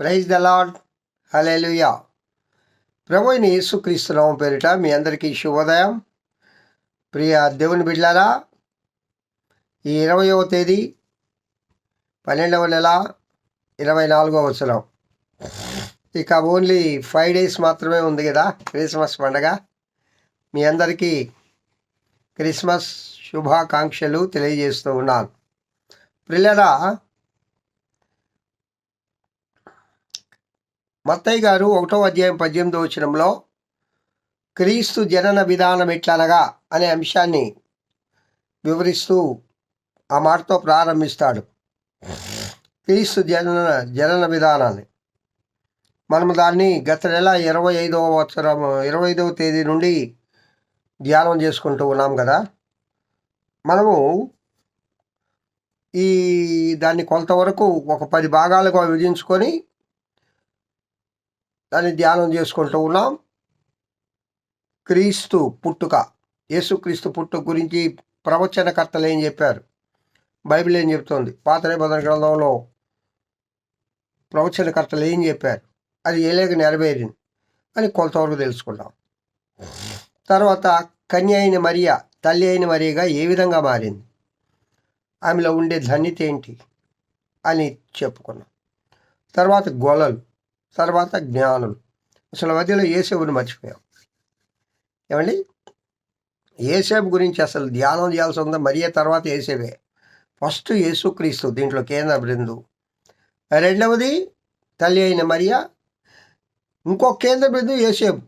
Praise the lord hallelujah ప్రభుని యేసుక్రీస్తునామం యేసుక్రీస్తు పేరిట మీ అందరికీ శుభోదయం. ప్రియ దేవుని బిడ్డారా ఈ ఇరవయవ తేదీ పన్నెండవ నెల ఇరవై నాలుగవ వచనం. ఇక ఓన్లీ ఫైవ్ డేస్ మాత్రమే ఉంది కదా క్రిస్మస్ పండగ. మీ అందరికీ క్రిస్మస్ శుభాకాంక్షలు తెలియజేస్తూ ఉన్నాను. పిల్లరా మత్తయ్య గారు ఒకటో అధ్యాయం పద్దెనిమిదో వచనంలో క్రీస్తు జనన విధానం ఎట్లనగా అనే అంశాన్ని వివరిస్తూ ఆ మాటతో ప్రారంభిస్తాడు. క్రీస్తు జనన జనన విధానాన్ని. మనము దాన్ని గత నెల ఇరవై ఐదవ సంవత్సరం ఇరవై ఐదవ తేదీ నుండి ధ్యానం చేసుకుంటూ ఉన్నాం కదా. మనము ఈ దాన్ని కొంతవరకు ఒక పది భాగాలుగా విభజించుకొని దాన్ని ధ్యానం చేసుకుంటూ ఉన్నాం. క్రీస్తు పుట్టుక యేసుక్రీస్తు పుట్టుక గురించి ప్రవచనకర్తలు ఏం చెప్పారు? బైబిల్ ఏం చెప్తోంది? పాత నిబంధన గ్రంథంలో ప్రవచనకర్తలు ఏం చెప్పారు? అది ఏలేక నెరవేరింది అని కొంతవరకు తెలుసుకున్నాం తర్వాత కన్య అయిన మరియా తల్లి అయిన మరియగా ఏ విధంగా మారింది? ఆమెలో ఉండే ధన్యత ఏంటి? అని చెప్పుకున్నాం. తర్వాత గొలలు. తర్వాత జ్ఞానం. అసలు మధ్యలో ఏసేపుని మర్చిపోయాం. ఏమండి? ఏసేపు గురించి అసలు ధ్యానం చేయాల్సి ఉందా? మరియే తర్వాత ఏసేవే ఫస్ట్ యేసుక్రీస్తు దీంట్లో కేంద్ర బృందు. రెండవది తల్లి అయిన మరియా. ఇంకొక కేంద్ర బిందు ఏసేపు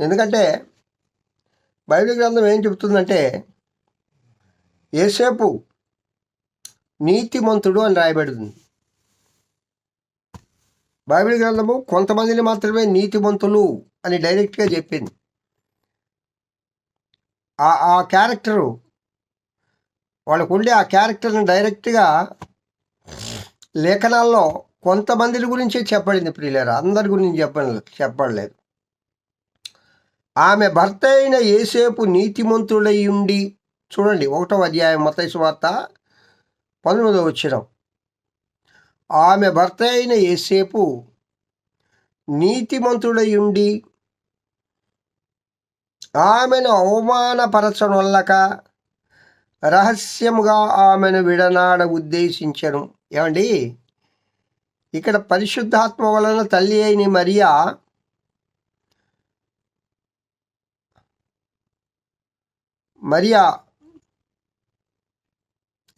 ఎందుకంటే బైబిల్ గ్రంథం ఏం చెబుతుందంటే ఏసేపు నీతిమంతుడు అని రాయబడుతుంది బైబిల్ గ్రంథము కొంతమందిని మాత్రమే నీతిమంతులు అని డైరెక్ట్గా చెప్పింది. ఆ ఆ క్యారెక్టరు వాళ్ళకు ఉండే ఆ క్యారెక్టర్ని డైరెక్ట్గా లేఖనాల్లో కొంతమంది గురించే చెప్పబడింది ప్రియులేరు. అందరి గురించి చెప్ప చెప్పలేదు ఆమె భర్త అయిన ఏసేపు నీతిమంతుడై ఉండి చూడండి ఒకటో అధ్యాయం మతైసు వార్త పంతొమ్మిదో వచ్చినాం ఆమె భర్త అయిన ఏసేపు నీతిమంతుడయుండి ఆమెను అవమానపరచనొల్లక రహస్యముగా ఆమెను విడనాడ ఉద్దేశించను. ఏమండి? ఇక్కడ పరిశుద్ధాత్మ వలన తల్లి అయిన మరియా మరియా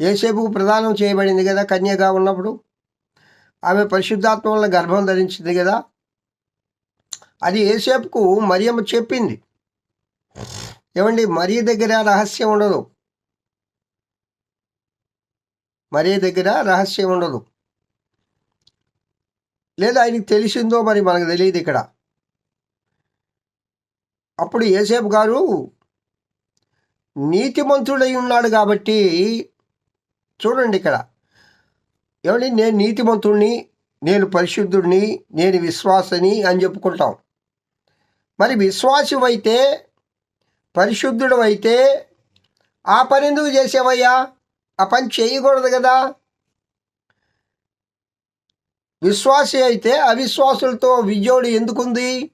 ఏసేపుకు ప్రదానం చేయబడింది కదా కన్యగా ఉన్నప్పుడు? ఆమె పరిశుద్ధాత్మ వలన గర్భం ధరించింది కదా. అది ఏసేపుకు మరియమ్మ చెప్పింది. ఏమండి మరీ దగ్గర రహస్యం ఉండదు. మరీ దగ్గర రహస్యం ఉండదు. లేదా ఆయనకి తెలిసిందో మరి మనకు తెలియదు ఇక్కడ. అప్పుడు ఏసేపు గారు నీతిమంతుడై ఉన్నాడు కాబట్టి చూడండి ఇక్కడ. ఏమండి? నేను నీతిమంతుడిని నేను పరిశుద్ధుడిని నేను విశ్వాసని అని చెప్పుకుంటాం. మరి విశ్వాసమైతే పరిశుద్ధుడు అయితే ఆ పని ఎందుకు చేసేవయ్యా? ఆ పని చేయకూడదు కదా. విశ్వాసి అయితే అవిశ్వాసులతో విజయుడు ఎందుకుంది?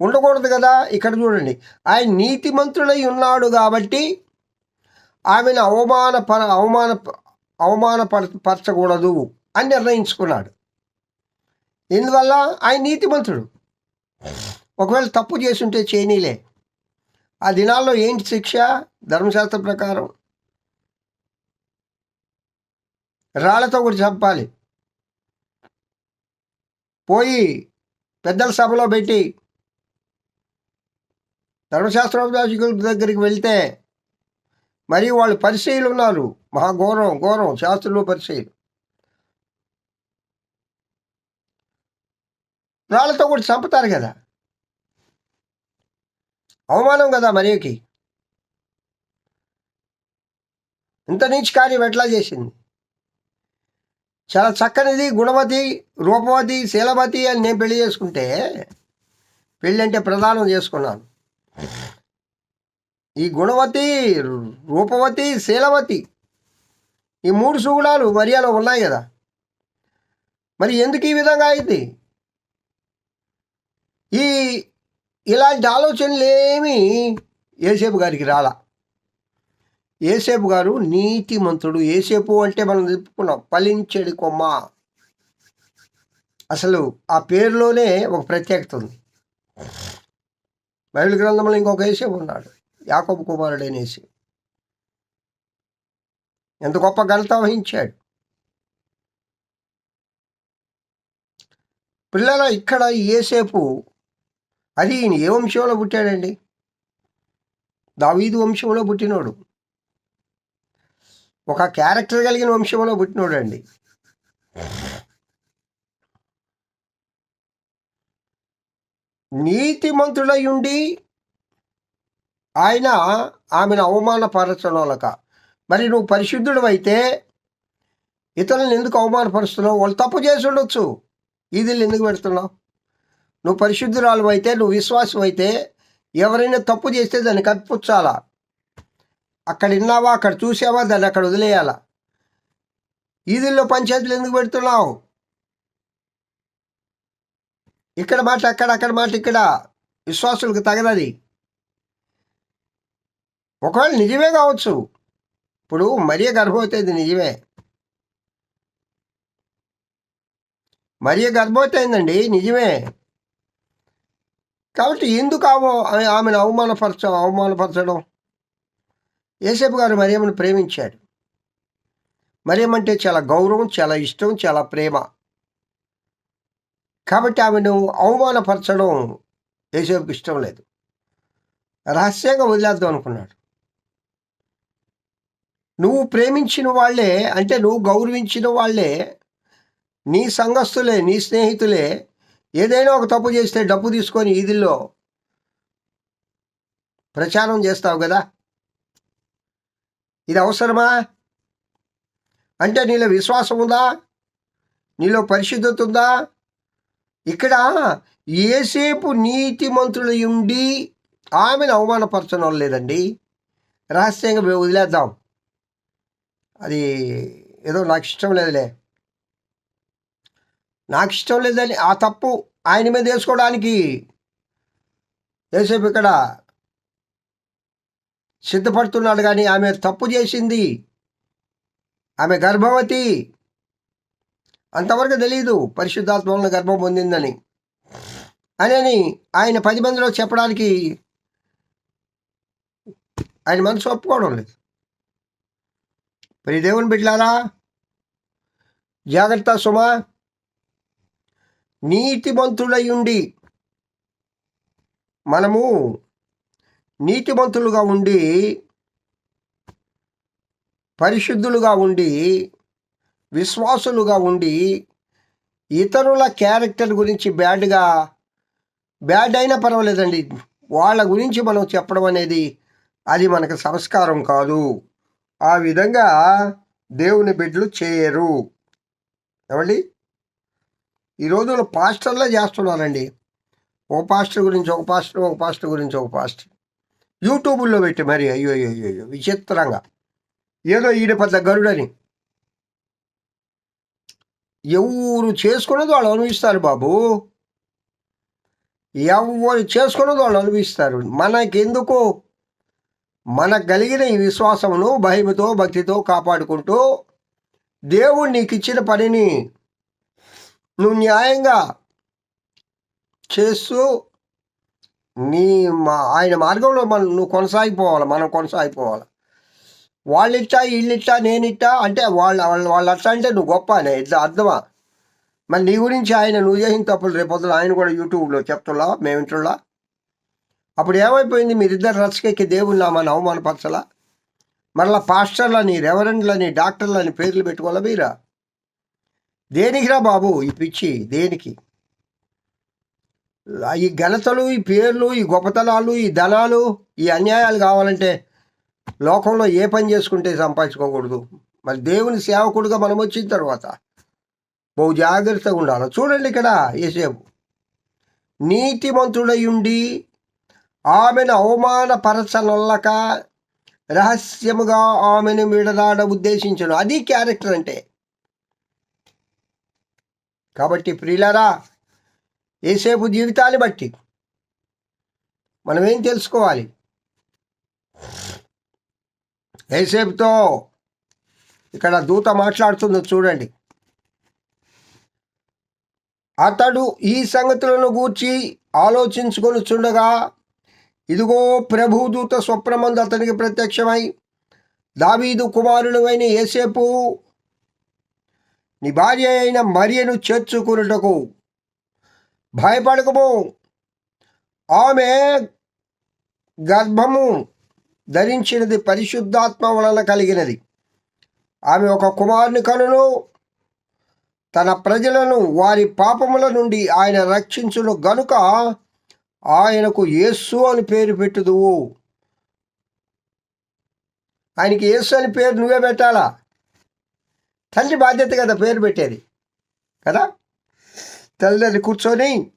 ఉండకూడదు కదా. ఇక్కడ చూడండి. ఆయన నీతిమంతుడై ఉన్నాడు కాబట్టి ఆమెను అవమాన పర అవమాన అవమానపర పరచకూడదు అని నిర్ణయించుకున్నాడు. ఇందువల్ల ఆయన నీతిమంతుడు. ఒకవేళ తప్పు చేసుంటే చేయనీలే ఆ దినాల్లో ఏంటి శిక్ష? ధర్మశాస్త్ర ప్రకారం. రాళ్ళతో కూడా చంపాలి. పోయి పెద్దల సభలో పెట్టి ధర్మశాస్త్రోపదేశకుల దగ్గరికి వెళ్తే మరి వాళ్ళు పరిశీలు ఉన్నారు. మహా ఘోరం ఘోరం. శాస్త్రులు పరిశీలు రాళ్ళతో కూడా చంపుతారు కదా. అవమానం కదా మరియకి ఇంత నీచి కార్యం ఎట్లా చేసింది? చాలా చక్కనిది గుణవతి రూపవతి శీలవతి అని నేను పెళ్ళి చేసుకుంటే పెళ్ళి అంటే ప్రదానం చేసుకున్నాను. ఈ గుణవతి రూపవతి శీలవతి ఈ మూడు సుగుణాలు మరియాలో ఉన్నాయి కదా. మరి ఎందుకు ఈ విధంగా అయింది? ఈ ఇలాంటి ఆలోచనలు ఏమీ ఏసేపు గారికి రాలా. ఏసేపు గారు నీతిమంతుడు ఏసేపు అంటే మనం చెప్పుకున్నాం ఫలించేడి కొమ్మ. అసలు ఆ పేరులోనే ఒక ప్రత్యేకత ఉంది. బైబిల్ గ్రంథంలో ఇంకొక ఏసేపు ఉన్నాడు. యాకోబు కుమారుడైన అనేసి. ఎంత గొప్ప ఘనత వహించాడు. పిల్లల ఇక్కడ ఏసేపు అది ఈయన ఏ వంశంలో పుట్టాడండి? దావీదు వంశంలో పుట్టినోడు. ఒక క్యారెక్టర్ కలిగిన వంశంలో పుట్టినోడు అండి నీతిమంతుడై ఉండి ఆయన ఆమెను అవమానపరచనోలక. మరి నువ్వు పరిశుద్ధుడు అయితే ఇతరులను ఎందుకు అవమానపరుస్తున్నావు? వాళ్ళు తప్పు చేసి ఉండొచ్చు. ఇది ఎందుకు పెడుతున్నావు? నువ్వు పరిశుద్ధురాలు అయితే నువ్వు విశ్వాసం అయితే ఎవరైనా తప్పు చేస్తే దాన్ని కప్పించాలా అక్కడ విన్నావా? అక్కడ చూసావా? దాన్ని అక్కడ వదిలేయాలా. ఈదుల్లో పంచాయతీలు ఎందుకు పెడుతున్నావు? ఇక్కడ మాట అక్కడ అక్కడ మాట ఇక్కడ. విశ్వాసులకు తగదది. ఒకవేళ నిజమే కావచ్చు. ఇప్పుడు మరియ గర్భవతి అది నిజమే. మరియ గర్భవతి అయిందండి నిజమే. కాబట్టి ఎందుకు ఆమె ఆమెను అవమానపరచ అవమానపరచడం? ఏసేపు గారు మరియమ్మను ప్రేమించాడు. మరియమ్మంటే చాలా గౌరవం చాలా ఇష్టం చాలా ప్రేమ. కాబట్టి ఆమెను అవమానపరచడం ఏసేపుకి ఇష్టం లేదు. రహస్యంగా వదిలేద్దాం అనుకున్నాడు. నువ్వు ప్రేమించిన వాళ్ళే అంటే నువ్వు గౌరవించిన వాళ్ళే నీ సంఘస్థులే నీ స్నేహితులే ఏదైనా ఒక తప్పు చేస్తే డబ్బు తీసుకొని ఈదిల్లో ప్రచారం చేస్తావు కదా? ఇది అవసరమా? అంటే నీలో విశ్వాసం ఉందా? నీలో పరిశుద్ధత ఉందా? ఇక్కడ ఏసేపు నీతిమంతులు ఉండి ఆమెను అవమానపరచడం లేదండి. రహస్యంగా మేము వదిలేద్దాం. అది ఏదో నాకు ఇష్టం లేదులే. నాకు ఇష్టం లేదని ఆ తప్పు ఆయన మీద వేసుకోవడానికి ఏసేపు ఇక్కడ సిద్ధపడుతున్నాడు కానీ ఆమె తప్పు చేసింది. ఆమె గర్భవతి. అంతవరకు తెలియదు పరిశుద్దాత్మవన గర్భం పొందిందని. అని ఆయన పది మందిలో చెప్పడానికి ఆయన మనసు ఒప్పుకోవడం లేదు. మరి దేవుని బిడ్డలారా జాగ్రత్త సుమా. నీతిమంతుడై ఉండి మనము నీతిమంతులుగా ఉండి పరిశుద్ధులుగా ఉండి విశ్వాసులుగా ఉండి ఇతరుల క్యారెక్టర్ గురించి బ్యాడ్గా బ్యాడ్ అయినా పర్వాలేదండి. వాళ్ళ గురించి మనం చెప్పడం అనేది అది మనకు సంస్కారం కాదు. ఆ విధంగా దేవుని బిడ్డలు చేయరు. ఏమండి? ఈ రోజుల్లో పాస్టర్లే చేస్తున్నారండి. ఒక పాస్టర్ గురించి ఒక పాస్టర్ ఒక పాస్టర్ గురించి ఒక పాస్టర్. యూట్యూబ్లో పెట్టి మరి అయ్యో అయ్యో అయ్యో అయ్యో విచిత్రంగా. ఏదో ఈడ పెద్ద గరుడని. ఎవరు చేసుకున్నది వాళ్ళు అనుభవిస్తారు బాబు. ఎవరు చేసుకున్నది వాళ్ళు అనుభవిస్తారు. మనకెందుకు మనకు కలిగిన ఈ విశ్వాసమును భయముతో భక్తితో కాపాడుకుంటూ దేవుడు నీకు ఇచ్చిన పనిని నువ్వు న్యాయంగా చేస్తూ నీ మా ఆయన మార్గంలో మనం నువ్వు కొనసాగిపోవాలి మనం కొనసాగిపోవాలి. వాళ్ళు ఇట్టా వీళ్ళు ఇట్టా నేను ఇట్టా అంటే వాళ్ళ వాళ్ళు వాళ్ళు అట్లా అంటే నువ్వు గొప్ప అనే ఇట్లా అర్థమా? మరి నీ గురించి ఆయన నువ్వు చేసిన తప్పులు రేపొద్దున ఆయన కూడా యూట్యూబ్లో చెప్తున్నా మేము ఇంట్లో అప్పుడు ఏమైపోయింది? మీరిద్దరు రచ్చకెక్కి దేవుని నామాన్ని అవమానపరచలా? మరలా పాస్టర్లని రెవరెండ్లని డాక్టర్లని పేర్లు పెట్టుకోవాలా మీరా? దేనికిరా బాబు ఈ పిచ్చి దేనికి? ఈ ఘనతలు ఈ పేర్లు ఈ గొప్పతనాలు ఈ ధనాలు ఈ అన్యాయాలు కావాలంటే లోకంలో ఏ పని చేసుకుంటే సంపాదించుకోకూడదు. మరి దేవుని సేవకుడుగా మనం వచ్చిన తర్వాత బహు జాగ్రత్తగా ఉండాలి. చూడండి ఇక్కడ ఏసేపు నీతిమంతుడై ఉండి ఆమెను అవమానపరచనొల్లక రహస్యముగా ఆమెను విడదాడ ఉద్దేశించను. అది క్యారెక్టర్ అంటే. కాబట్టి ప్రియులరా ఏసేపు జీవితాన్ని బట్టి మనం ఏం తెలుసుకోవాలి? ఏసేపుతో ఇక్కడ దూత మాట్లాడుతుందో చూడండి. అతడు ఈ సంగతులను గూర్చి ఆలోచించుకొని చుండగా ఇదిగో ప్రభుదూత స్వప్నమందు అతనికి ప్రత్యక్షమై దావీదు కుమారుడు అయిన ఏసేపు నీ భార్య అయిన మరియను చేర్చుకున్నటకు భయపడకము. ఆమె గర్భము ధరించినది పరిశుద్ధాత్మ వలన కలిగినది. ఆమె ఒక కుమారుని కనును. తన ప్రజలను వారి పాపముల నుండి ఆయన రక్షించును గనుక ఆయనకు యేసు అని పేరు పెట్టుదువు. ఆయనకి యేసు అని పేరు నువ్వే పెట్టాలా? తల్లి బాధ్యత కదా పేరు పెట్టేది. కదా? తల్లిదండ్రి కూర్చొని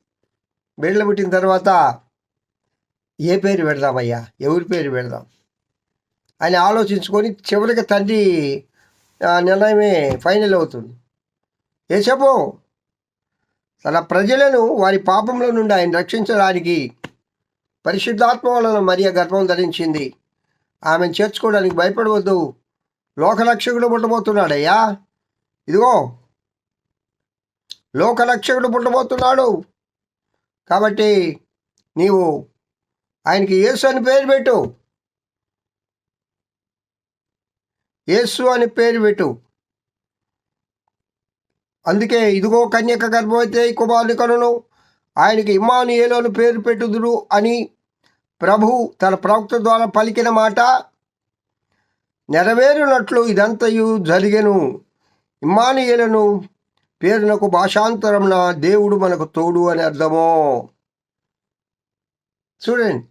బిడ్డలు పుట్టిన తర్వాత ఏ పేరు పెడదామయ్యా? ఎవరి పేరు పెడదాం? అని ఆలోచించుకొని చివరికి తండ్రి నిర్ణయమే ఫైనల్ అవుతుంది. ఏ చెప్పు తన ప్రజలను వారి పాపంలో నుండి ఆయన రక్షించడానికి పరిశుద్ధాత్మ వలన మరియ గర్భం ధరించింది. ఆమెను చేర్చుకోవడానికి భయపడవద్దు. లోకరక్షకుడు పుట్టబోతున్నాడయ్యా. ఇదిగో లోకరక్షకుడు పుట్టబోతున్నాడు. కాబట్టి నీవు ఆయనకి యేసు అని పేరు పెట్టు. యేసు అని పేరు పెట్టు. అందుకే ఇదిగో కన్యక గర్భవతి అయి కుమారుని కనును. ఆయనకి ఇమ్మానుయేలోను పేరు పెట్టుదురు అని ప్రభు తన ప్రవక్త ద్వారా పలికిన మాట నెరవేరునట్లు ఇదంతయు జరిగెను. ఇమ్మానుయేలను పేరునకు భాషాంతరంన దేవుడు మనకు తోడు అని అర్థమో. చూడండి.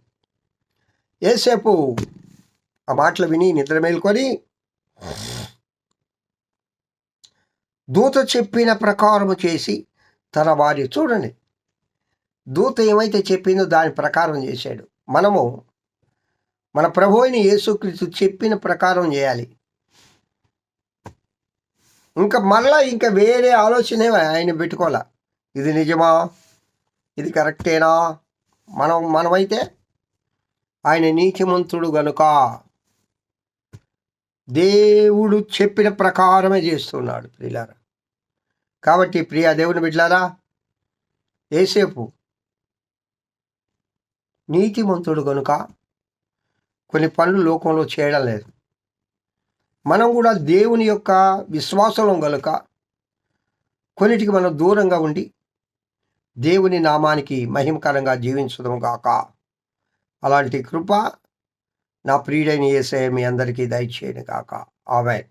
ఏసేపు ఆ మాటలు విని నిద్ర మేల్కొని దూత చెప్పిన ప్రకారము చేసి తన వారి చూడండి. దూత ఏమైతే చెప్పిందో దాని ప్రకారం చేశాడు. మనము మన ప్రభు అయిన యేసుక్రీస్తు చెప్పిన ప్రకారం చేయాలి. ఇంకా మళ్ళా ఇంకా వేరే ఆలోచనే ఆయన పెట్టుకోవాలా? ఇది నిజమా? ఇది కరెక్టేనా? మనం మనమైతే ఆయన నీతిమంతుడు గనుక దేవుడు చెప్పిన ప్రకారమే చేస్తున్నాడు ప్రియులారా. కాబట్టి ప్రియా దేవుని బిడ్లారా ఏసేపు నీతిమంతుడు కనుక కొన్ని పనులు లోకంలో చేయడం లేదు. మనం కూడా దేవుని యొక్క విశ్వాసం కనుక కొన్నిటికి మనం దూరంగా ఉండి దేవుని నామానికి మహిమకరంగా జీవించడం గాక. అలాంటి కృప నా ప్రియుడైన ఏసే మీ అందరికీ దయచేయను కాక ఆమె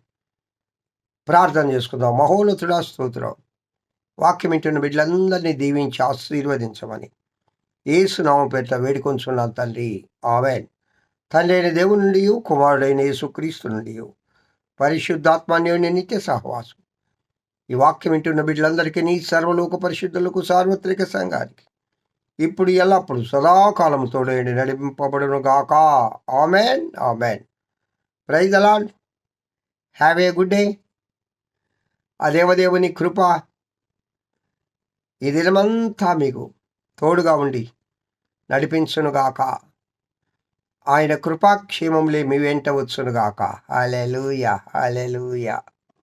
ప్రార్థన చేసుకుందాం. మహోన్నతుడా స్తోత్రం. వాక్యం వింటున్న బిడ్డలందరినీ దీవించి ఆశీర్వదించమని ఏసునామం పేట వేడుకొంచున్నాను తండ్రి. ఆమెన్. తండ్రి అయిన దేవుని నుండి కుమారుడైన యేసుక్రీస్తు నుండి పరిశుద్ధాత్మాన్యోని నిత్య సహవాసం. ఈ వాక్యం వింటున్న బిడ్డలందరికీ నీ సర్వలోక పరిశుద్ధులకు సార్వత్రిక సంఘానికి ఇప్పుడు ఎల్లప్పుడు సదాకాలము తోడేండి నడిపింపబడును గాక amen amen. Praise the lord have a good day. ఆ దేవదేవుని కృప ఈ దినమంతా మీకు తోడుగా ఉండి నడిపించునుగాక. ఆయన కృపాక్షేమంలే మీ వెంట వచ్చునుగాక. Hallelujah hallelujah